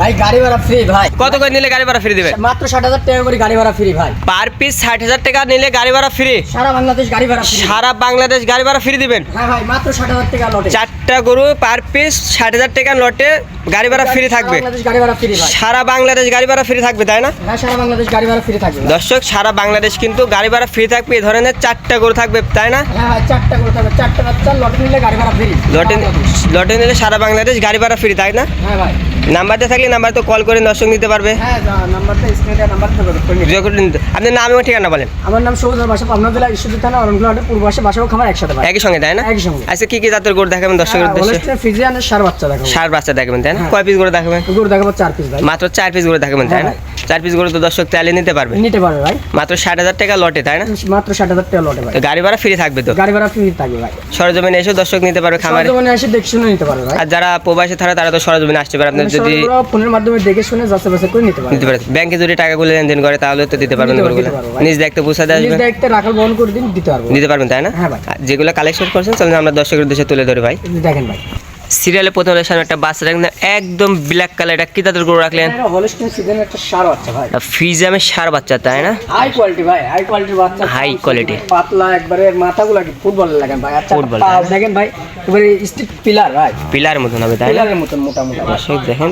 ভাই গাড়ি ভাড়া ফ্রি ভাই কত করে নিলে গাড়ি ভাড়া ফ্রি দিবেন মাত্র ষাট হাজার টাকা করে গাড়ি ভাড়া ফ্রি ভাই পার পিস ষাট হাজার টাকা নিলে গাড়ি ভাড়া ফ্রি সারা বাংলাদেশ গাড়ি ভাড়া ফ্রি সারা বাংলাদেশ গাড়ি ভাড়া ফ্রি দিবেন হ্যাঁ ভাই মাত্র ষাট হাজার টাকা লটে চারটা গরু পার পিস ষাট হাজার টাকা লটে গাড়ি ভাড়া ফ্রি থাকবে সারা বাংলাদেশ গাড়ি ভাড়া ফ্রি থাকবে তাই না হ্যাঁ সারা বাংলাদেশ গাড়ি ভাড়া ফ্রি থাকবে দর্শক সারা বাংলাদেশ কিন্তু গাড়ি ভাড়া ফ্রি থাকবে এই ধরনের চারটা গরু থাকবে তাই না হ্যাঁ চারটা করে থাকবে চারটা লটে নিলে গাড়ি ভাড়া ফ্রি লটে লটে নিলে সারা বাংলাদেশ গাড়ি ভাড়া ফ্রি তাই না হ্যাঁ ভাই নাম্বার দিয়ে থাকলে নাম্বার তো কল করে দর্শক নিতে পারবে। হ্যাঁ নাম্বারটা স্ক্রিনে নাম্বার করে করে আপনার নাম এবং ঠিকানা বলেন। আমার নাম সবুজ বাসা পাবনা জেলা ঈশ্বরদী থানা অরণগুলো পূর্ব বাসা বাসাও খামার একসাথে একই সঙ্গে তাই না? একই সঙ্গে। আচ্ছা কি কি জাতের গরু দেখাবেন দর্শকের হ্যাঁ, উদ্দেশ্যে? হলস্টেইন সার বাচ্চা দেখাবেন সার বাচ্চা দেখাবেন তাই না? হ্যাঁ। কয় পিস গরু দেখাবেন? গরু দেখাবো চার পিস মাত্র চার পিস গরু দেখাবেন তাই না। চার পিস গরু তো দর্শক চাইলে নিতে পারবে। নিতে পারবে ভাই। মাত্র ষাট হাজার টাকা লটে তাই না? মাত্র ষাট হাজার টাকা লটে ভাই। গাড়ি ভাড়া ফ্রি থাকবে তো? গাড়ি ভাড়া ফ্রি থাকবে ভাই। সরজমিনে এসে দর্শক নিতে পারবে খামারে। সরজমিনে এসে দেখে শুনে নিতে পারবে ভাই। আর যারা প্রবাসে থাকা তারা তো সরজমিনে আসতে পারে। আপনি যদি ফোনের মাধ্যমে দেখে শুনে যাচাই বাছাই করে নিতে পারবে। নিতে পারে। ব্যাংকে যদি টাকাগুলো লেনদেন করে তাহলে তো দিতে পারবেন পারব, পারব নিজ দেখতে বুঝতে নিজ আসবেন। দায়িত্বে রাখাল বহন করে দিন দিতে পারব। দিতে পারবেন তাই না? হ্যাঁ ভাই। যেগুলো কালেকশন করছেন চলুন আমরা দর্শকের উদ্দেশ্যে তুলে ধরি ভাই। দেখেন ভাই। সিরিয়ালে প্রথম সামনে একটা বাচ্চা রাখলেন একদম ব্ল্যাক কালার এটা কি তাদের গরু রাখলেন? একটা সার বাচ্চা ভাই। ফিজামের সার বাচ্চা তাই না? হাই কোয়ালিটি ভাই হাই কোয়ালিটির বাচ্চা। High quality। পাতলা একবারে মাথাগুলো কি ফুটবলের লাগান ভাই? আচ্ছা ফুটবল? দেখেন ভাই এবারে স্টিক পিলার ভাই। পিলার মতন হবে তাই না? পিলারের মতন মোটা মোটা। দর্শক দেখেন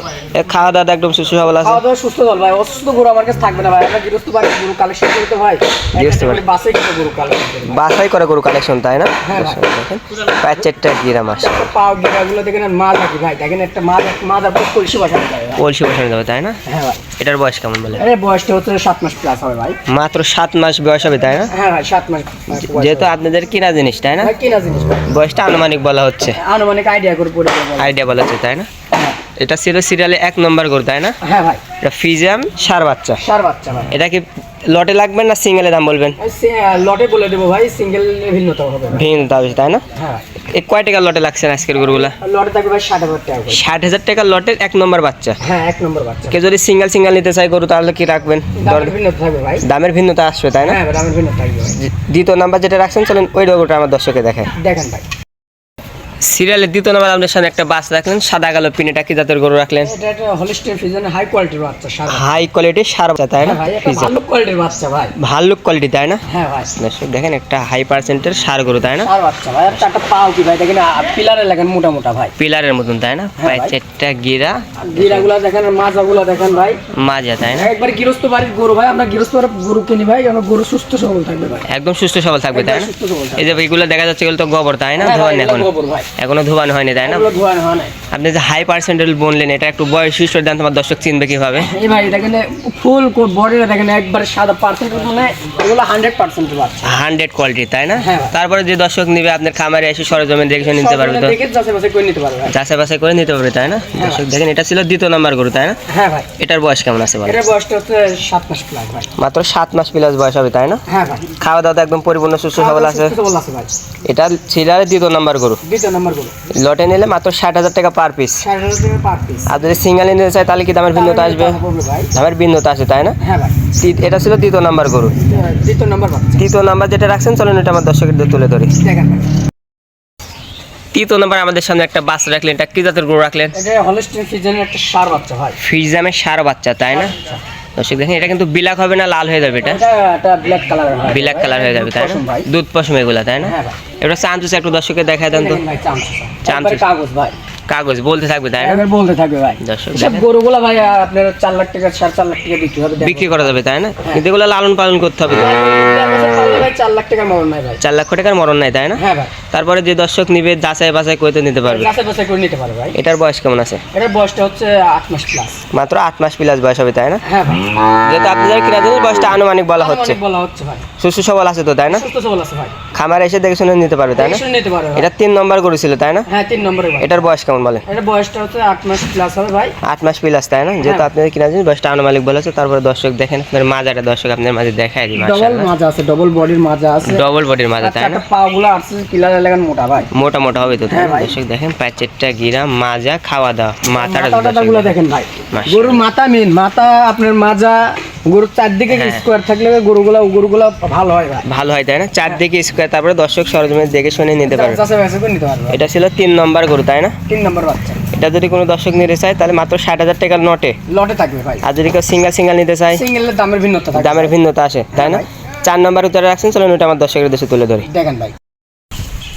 খাওয়া দাওয়া একদম সুস্থ সবল আছে। খাওয়া দাওয়া সুস্থ দল ভাই। অসুস্থ গরু আমার কাছে থাকবে না ভাই। আমরা গৃহস্থ বাড়ি গরু কালেকশন করতে ভাই। গৃহস্থ বাড়ি। বাসে কিন্তু গরু কালেকশন বাসাই করে গরু কালেকশন তাই না? হ্যাঁ, দেখেন পাঁচ চারটা গিরা মাস পাও গিরাগুলো দেখেন মাছ আছে ভাই দেখেন একটা মাছ মাছ আর কলসি বসানো যায় কলসি বসানো যাবে তাই না? হ্যাঁ ভাই। এটার বয়স কেমন বলে? বয়সটা হচ্ছে সাত মাস প্লাস হবে ভাই। মাত্র সাত মাস বয়স হবে তাই না? হ্যাঁ ভাই সাত মাস যেহেতু আপনাদের কিনা জিনিস তাই না? কিনা জিনিস বয়সটা আনুমানিক বলা হচ্ছে। আনুমানিক আইডিয়া করে পড়ে আইডিয়া বলা হচ্ছে তাই না? হ্যাঁ। এটা ছিল সিরিয়ালে এক নম্বর গরু তাই না? হ্যাঁ ভাই। এটা ফিজাম সার বাচ্চা। সার বাচ্চা ভাই। এটা কি লটে লাগবে না সিঙ্গেলের দাম বলবেন? লটে বলে দেবো ভাই সিঙ্গেল ভিন্নতা হবে। ভাই। ভিন্ন দাম তাই না? হ্যাঁ। কয় টাকার লটে লাগছে আজকের গরুগুলা? লটে থাকবে ভাই ষাট হাজার টাকা ষাট হাজার টাকার লটের এক নম্বর বাচ্চা। হ্যাঁ এক নম্বর বাচ্চা। কেউ যদি সিঙ্গেল সিঙ্গেল নিতে চাই গরু তাহলে কি রাখবেন? দামের ভিন্নতা আসবে তাই না? হ্যাঁ দ্বিতীয় নাম্বার যেটা রাখছেন চলেন ওই গরুটা আমার দর্শকে দেখায় দেখেন ভাই। সিরিয়ালের দ্বিতীয় নাম্বার আপনার সামনে একটা বাস রাখলেন সাদা কালো পিনেটা কি জাতের গরু রাখলেন? এটা একটা হলিস্টের ফিজন হাই কোয়ালিটির বাচ্চা সার হাই কোয়ালিটির সার বাচ্চা তাই না? হ্যাঁ ভাই একটা ভালো কোয়ালিটির বাচ্চা ভাই। ভালো কোয়ালিটি তাই না? হ্যাঁ ভাই। দর্শক দেখেন একটা হাই পার্সেন্টের সার গরু তাই না? সার বাচ্চা ভাই চারটা পাও কি ভাই দেখেন পিলারে লাগান মোটা মোটা ভাই। পিলারের মতন তাই না? হ্যাঁ ভাই। চারটা গিরা। গিরাগুলা দেখেন মাজাগুলা দেখেন ভাই। মাজা তাই না? একবার গৃহস্থ বাড়ির গরু ভাই আমরা গৃহস্থ গরু কিনি ভাই আমার গরু সুস্থ সবল থাকবে ভাই। একদম সুস্থ সবল থাকবে তাই না? এই যে এগুলো দেখা যাচ্ছে এগুলো তো গোবর তাই না? হ্যাঁ এগুলো এখন গোবর ভাই। এখনও ধোয়ানো হয়নি তাই না? ধোয়ানো হয় নাই। আপনি যে হাই পার্সেন্টেজ বললেন এটা একটু বয়স হিস্টোর দেন তোমার দর্শক চিনবে কীভাবে? এই ভাই ফুল বডিটা দেখেন একবার সাদা পার্সেন্ট মানে এগুলো হান্ড্রেড পার্সেন্ট হান্ড্রেড কোয়ালিটি তাই না? হ্যাঁ। তারপরে যে দর্শক নিবে আপনার খামারে এসে সরজমিন দেখে নিতে পারবে তো? যাচাই বাছাই করে নিতে পারবে ভাই। তাই না? দর্শক দেখেন এটা ছিল দ্বিতীয় নাম্বার গরু তাই না? হ্যাঁ ভাই। এটার বয়স কেমন আছে বলো এটার বয়সটা হচ্ছে সাত মাস প্লাস ভাই। মাত্র সাত মাস প্লাস বয়স হবে তাই না? হ্যাঁ ভাই। খাওয়া দাওয়া একদম পরিপূর্ণ সুস্থ সবল আছে। ভাই। এটা ছিল দ্বিতীয় নাম্বার গরু। দ্বিতীয় লটে নিলে মাত্র ষাট হাজার টাকা পার পিস ষাট হাজার টাকা পার পিস আর যদি সিঙ্গেল নিতে চাই তাহলে কি দামের ভিন্নতা আসবে? দামের ভিন্নতা আছে তাই না? হ্যাঁ ভাই। এটা ছিল তৃতীয় নাম্বার গরু। নম্বর তৃতীয় নাম্বার যেটা রাখছেন চলেন এটা আমার দর্শকের দিয়ে তুলে ধরি। দেখেন তৃতীয় নাম্বার আমাদের সামনে একটা বাস রাখলেন। এটা কি জাতের গরু রাখলেন? এটা হলস্টিন ফিজনের একটা সার বাচ্চা ভাই। ফিজামের সার বাচ্চা তাই না? দর্শক দেখেন এটা কিন্তু বিলাক হবে না লাল হয়ে যাবে এটা? ব্ল্যাক বিলাক কালার হয়ে যাবে তাই না? দুধ পশম এগুলা তাই না? হ্যাঁ এটা চান্তুস একটু দর্শকের দেখায় দেন তো। দেখেন ভাই চামচা চামচা। চামচা কাগজ ভাই। কাগজ বলতে থাকবে তাই না? বলতে থাকবে ভাই। দর্শক সব গরুগুলা ভাই আপনার চার লাখ টাকা সাড়ে চার লাখ টাকা বিক্রি হবে বিক্রি করা যাবে তাই না? কিন্তু এগুলো লালন পালন করতে হবে। ভাই চার লাখ টাকা মরণ নাই ভাই। চার লক্ষ টাকার মরণ নাই তাই না? হ্যাঁ ভাই। তারপরে যে দর্শক নিবে যাচাই বাছাই করতে নিতে পারবে। কাছে বসে করে নিতে পারবে ভাই। এটার বয়স কেমন আছে? এটার বয়সটা হচ্ছে আট মাস প্লাস মাত্র আট মাস প্লাস বয়স হবে তাই না? হ্যাঁ ভাই। যেহেতু আপনাদের জিনিস বয়সটা আনুমানিক বলা হচ্ছে। বলা হচ্ছে ভাই। সুস্থ সবল আছে তো তাই না? সুস্থ সবল আছে ভাই। খামারে এসে দেখে শুনে নিতে পারবে তাই না? শুনে নিতে পারবে এটা তিন নম্বর করেছিল তাই না? হ্যাঁ তিন নম্বরে ভাই এটার বয়স কেমন বলে এটার বয়সটা হচ্ছে আট মাস প্লাস হবে ভাই। আট মাস প্লাস তাই না? যেহেতু হ্যাঁ। আপনাদের কিনা জিনিস বয়সটা আনুমানিক বলা আছে তারপরে দর্শক দেখেন আপনার মাজাটা দর্শক আপনার মাঝে দেখায় দিই মাশাআল্লাহ। ডবল মাজা আছে ডবল বডির মাজা আছে। ডবল বডির মাঝে তাই না? পা গুলো আসছে লাগান মোটা ভাই। মোটা মোটা হবে তো হ্যাঁ দর্শক দেখেন প্যাচেরটা গিরা মাজা খাওয়া দাওয়া মাথাটা মাথা দেখেন। ভাই। গরুর মাথা মেন মাথা আপনার মাজা গরুর চারদিকে হ্যাঁ। স্কোয়ার থাকলে গরুগুলা গরুগুলা ভালো হয় ভালো হয় তাই না? চারদিকে স্কোয়ার তারপরে দর্শক সরজমিনে দেখে শুনে নিতে পারবে। এটা ছিল তিন নম্বর গরু তাই না? তিন নম্বর বাচ্চা। এটা যদি কোনো দর্শক নিতে চায় তাহলে মাত্র ষাট হাজার টাকার নটে। লটে থাকবে ভাই। আর যদি কেউ সিঙ্গেল সিঙ্গেল নিতে চায় সিঙ্গেলের দামের ভিন্নতা দামের ভিন্নতা আসে তাই না? চার নম্বর উত্তরে রাখছেন চলুন ওটা আমার দর্শকের দেশে তুলে ধরি। দেখেন ভাই।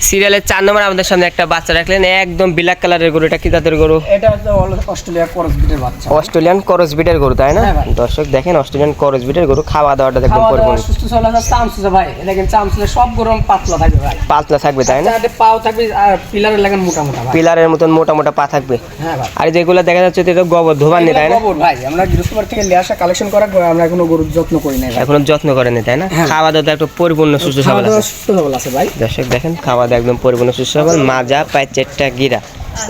সিরিয়ালের চার নম্বর আমাদের সামনে একটা বাচ্চা রাখলেন একদম ব্ল্যাক কালারের গরু এটা কি জাতের গরু? এটা হচ্ছে অল- অস্ট্রেলিয়া করস বিটের বাচ্চা। অস্ট্রেলিয়ান করস বিটের গরু তাই না? হ্যাঁ দর্শক দেখেন অস্ট্রেলিয়ান করস বিটের গরু খাওয়া দাওয়াটা একদম পরিপূর্ণ। সুস্থ আছে চামচুসে ভাই। দেখেন চামচুসে সব গরম পাতলা থাকবে ভাই। পাতলা থাকবে তাই না? পাও থাকবে আর পিলারের লাগান মোটা মোটা ভাই। পিলারের মতন মোটা মোটা পা থাকবে। হ্যাঁ ভাই। আর যেগুলো দেখা যাচ্ছে এটা গোবর ধোবার নেই তাই না? গোবর ভাই আমরা গৃহস্থবার থেকে নিয়ে আসা কালেকশন করা আমরা কোনো গরুর যত্ন করি না এখনও যত্ন করেনি তাই না? হ্যাঁ। খাওয়া দাওয়া একটু পরিপূর্ণ সুস্থ সবল আছে। সুস্থ সবল আছে ভাই। দর্শক দেখেন খাওয়া দাওয়া একদম পরিপূর্ণ সুস্থ সবল মাজা পায়ের চারটা গিরা।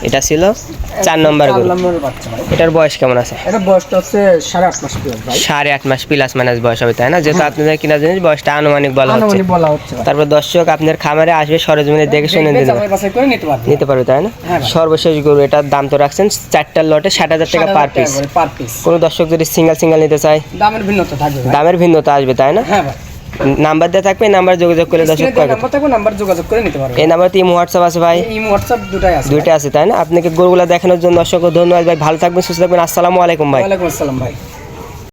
এটা ছিল চার নম্বর গরু। ভাই এটার বয়স কেমন আছে? সাড়ে আট মাস প্লাস ভাই। সাড়ে আট মাস প্লাস মাইনাস বয়স হবে তাই না? যেহেতু আপনাদের কিনা জিনিস বয়সটা আনুমানিক বলা হচ্ছে। তারপর দর্শক আপনার খামারে আসবে সরজমিনে দেখে শুনে নিতে পারবে। নিতে পারবে। তাই না? হ্যাঁ সর্বশেষ গরু এটার দাম তো রাখছেন চারটার লটে ষাট হাজার টাকা পার পিস পার পিস কোনো দর্শক যদি সিঙ্গেল সিঙ্গেল নিতে চায় দামের ভিন্নতা থাকবে দামের ভিন্নতা আসবে তাই না? হ্যাঁ নাম্বার দেওয়া থাকবে নাম্বার যোগাযোগ করলে দর্শক নাম্বার থাকবে নাম্বার যোগাযোগ করে নিতে পারবে। এই নাম্বার তো হোয়াটসঅ্যাপ আছে ভাই। এই হোয়াটসঅ্যাপ দুটাই আছে। দুইটা আছে তাই না? আপনাকে গরুগুলা দেখানোর জন্য অসংখ্য ধন্যবাদ ভাই ভালো থাকবেন সুস্থ থাকবেন। আসসালামু আলাইকুম ভাই। ওয়ালাইকুম আসসালাম ভাই।